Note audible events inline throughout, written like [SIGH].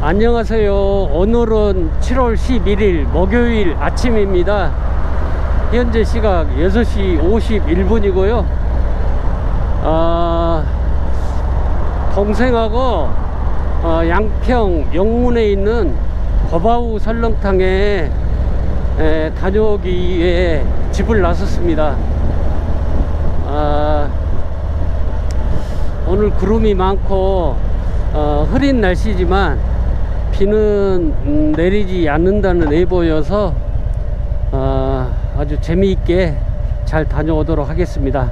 안녕하세요. 오늘은 7월 11일 목요일 아침입니다. 현재 시각 6시 51분이고요. 아, 동생하고 어, 양평 영문에 있는 거바우 설렁탕에 에, 다녀오기 위해 집을 나섰습니다. 아, 오늘 구름이 많고 어, 흐린 날씨지만 비는 음, 내리지 않는다는 예보여서 어, 아주 재미있게 잘 다녀오도록 하겠습니다.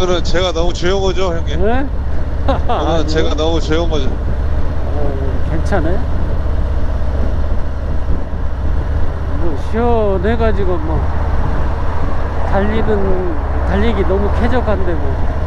오늘은 제가 너무 조용하죠 형님? 네? 오늘은 [LAUGHS] 제가 너무 조용하죠 어, 괜찮아요? 뭐 시원해가지고 뭐 달리는 달리기 너무 쾌적한데 뭐.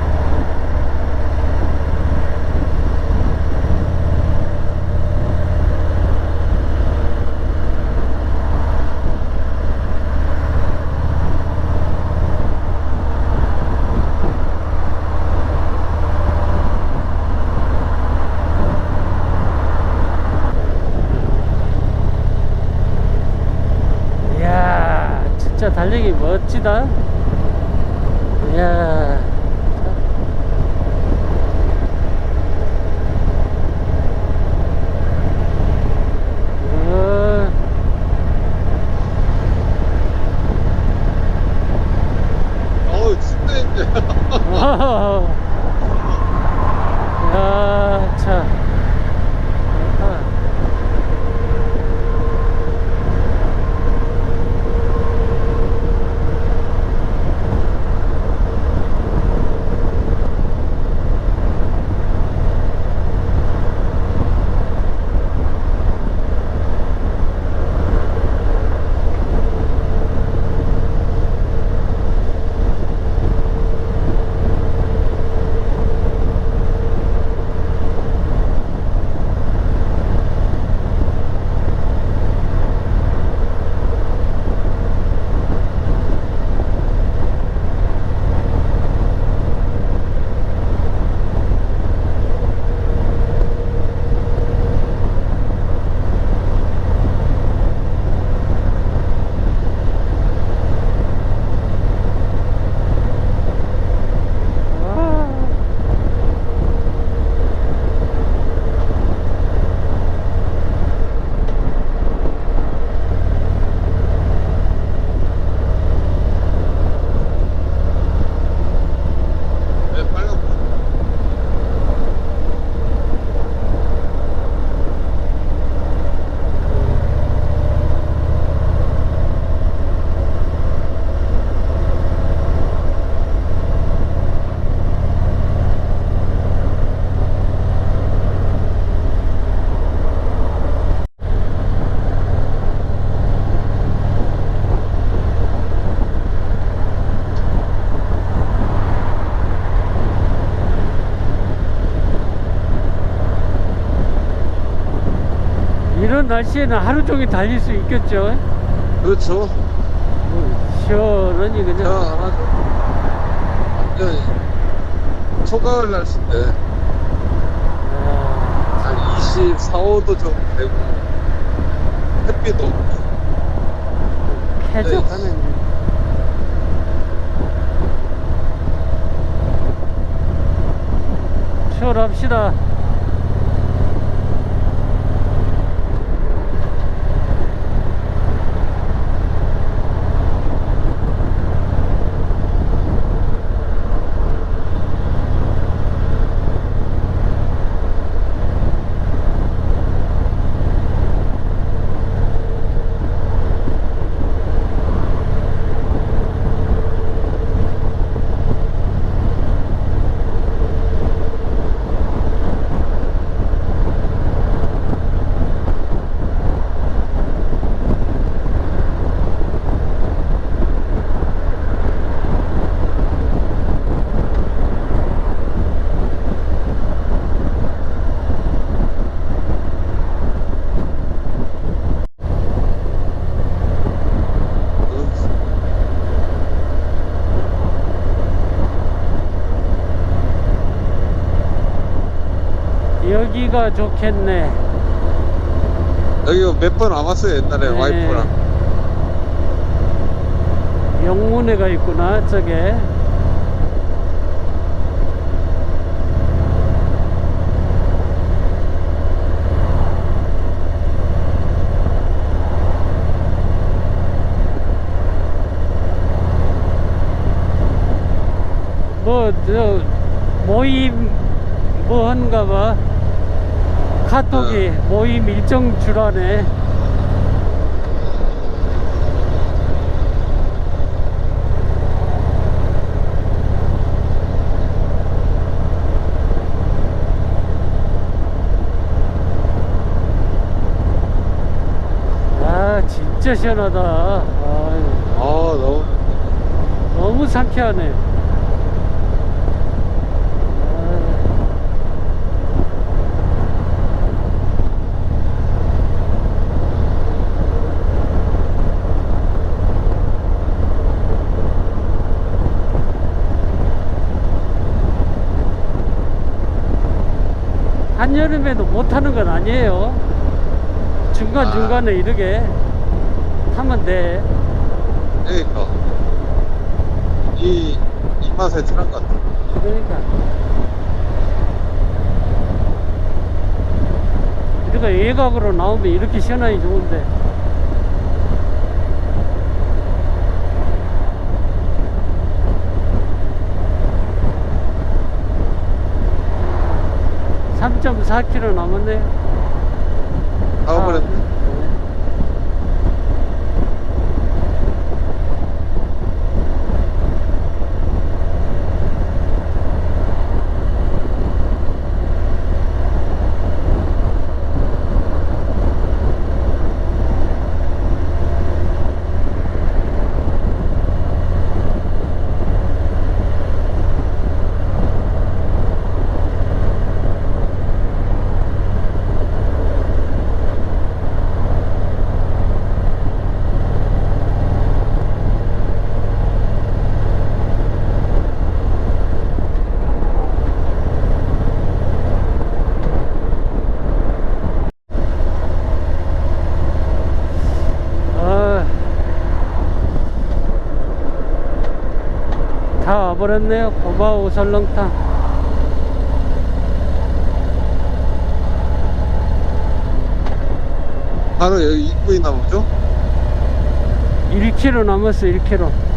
이야 진짜 달리기 멋지다. 이야. 어, 어우 진짜 이제 [LAUGHS] 야, 차. 날씨에는 하루 종일 달릴 수 있겠죠? 그렇죠. 시원하니 그냥. 시원하죠. 아, 네. 초가을 날씨인데. 아. 한 24, 5도 정도 되고, 햇빛도 없고. 쾌적하는. 네. 추월합시다. 여기가 좋겠네. 여기 몇 번 와봤어요 옛날에 네. 와이프랑 영문회가 있구나, 저게. 뭐, 저, 모임, 뭐 한가 봐. 카톡이 어. 모임 일정 주라네. 아, 진짜 시원하다. 아유, 아 너무 너무 상쾌하네. 아. 한여름에도 못 타는 건 아니에요. 중간중간에 이렇게 타면 돼. 그러니까 이, 이 맛에 친한 것 같아 그러니까. 우리가 외곽으로 나오면 이렇게 시원하기 좋은데. (3.4km) 남았네. 가버렸네 아, 다 와버렸네요. 고마워, 설렁탕. 바로 여기 입구에 나오죠? 1km 남았어, 1km.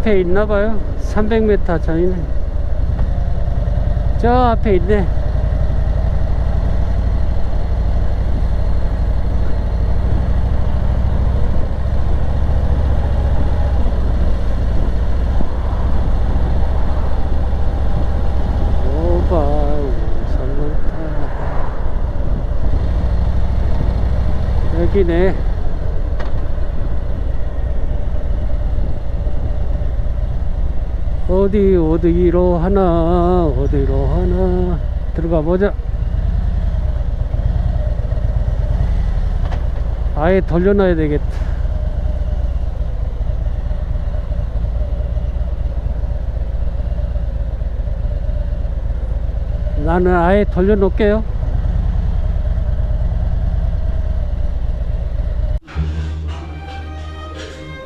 앞에 있나봐요. 300m 전이네. 저 앞에 있네. 여기네. 어디 어디로 하나 어디로 하나 들어가 보자. 아예 돌려놔야 되겠다. 나는 아예 돌려놓을게요.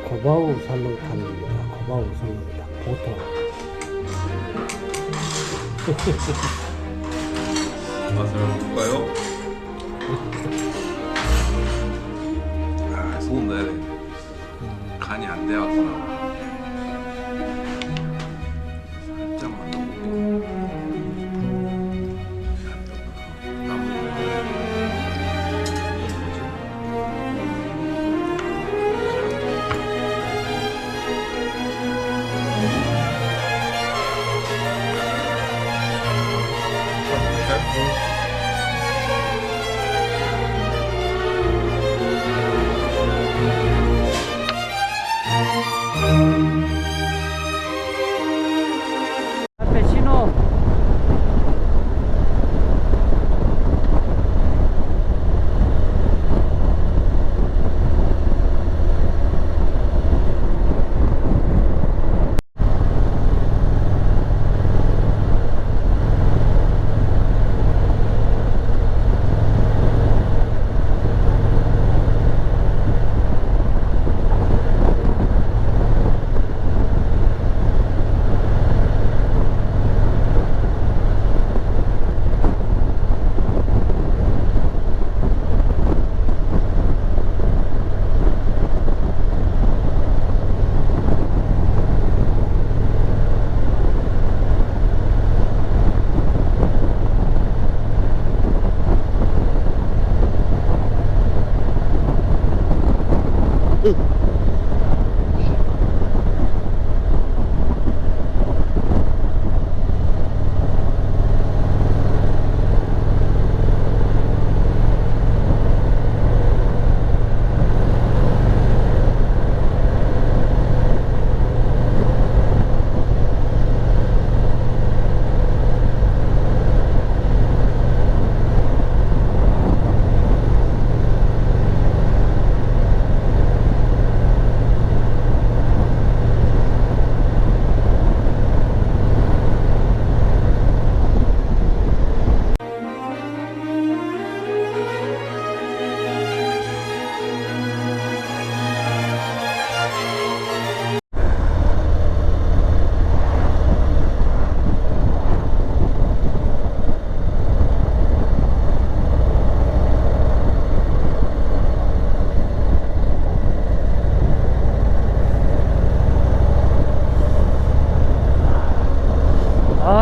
고바우 설렁탕입니다. 고바우 설렁 [LAUGHS] 맛을 볼까요?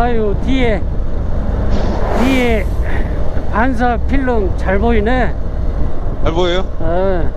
아유 뒤에 뒤에 반사 필름 잘 보이네. 잘 보여요? 아.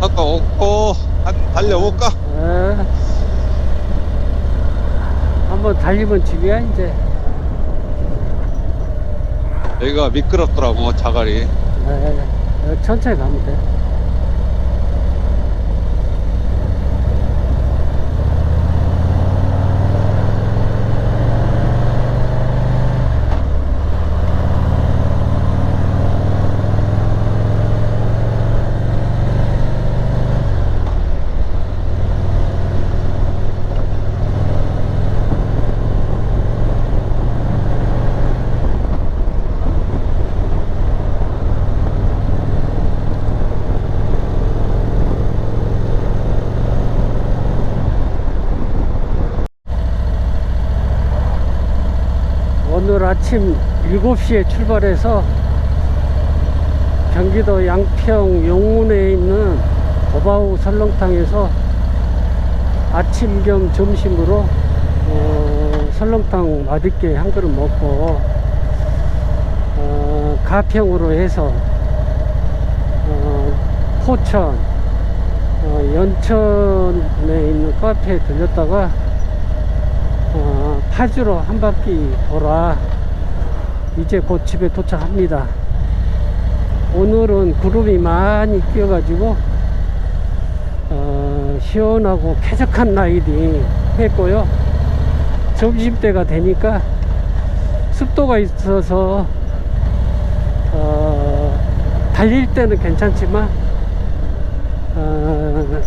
아까 없고 한 달려볼까? 아. 한번 달리면 집이야 이제 여기가 미끄럽더라고 자갈이 네, 어, 천천히 가면 돼 오늘 아침 7시에 출발해서 경기도 양평 용문에 있는 도바우 설렁탕에서 아침 겸 점심으로 어, 설렁탕 맛있게 한 그릇 먹고 어, 가평으로 해서 어, 포천 어, 연천에 있는 카페에 들렸다가 어, 파주로 한 바퀴 돌아 이제 곧 집에 도착합니다. 오늘은 구름이 많이 끼어가지고 어, 시원하고 쾌적한 라이딩 했고요. 점심때가 되니까 습도가 있어서 어, 달릴 때는 괜찮지만 어,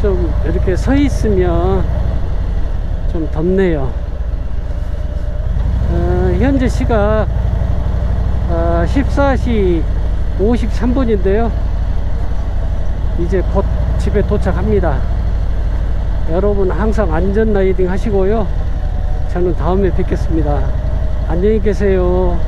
좀 이렇게 서 있으면 좀 덥네요. 어, 현재 시각 어, 14시 53분인데요. 이제 곧 집에 도착합니다. 여러분 항상 안전 라이딩 하시고요. 저는 다음에 뵙겠습니다. 안녕히 계세요.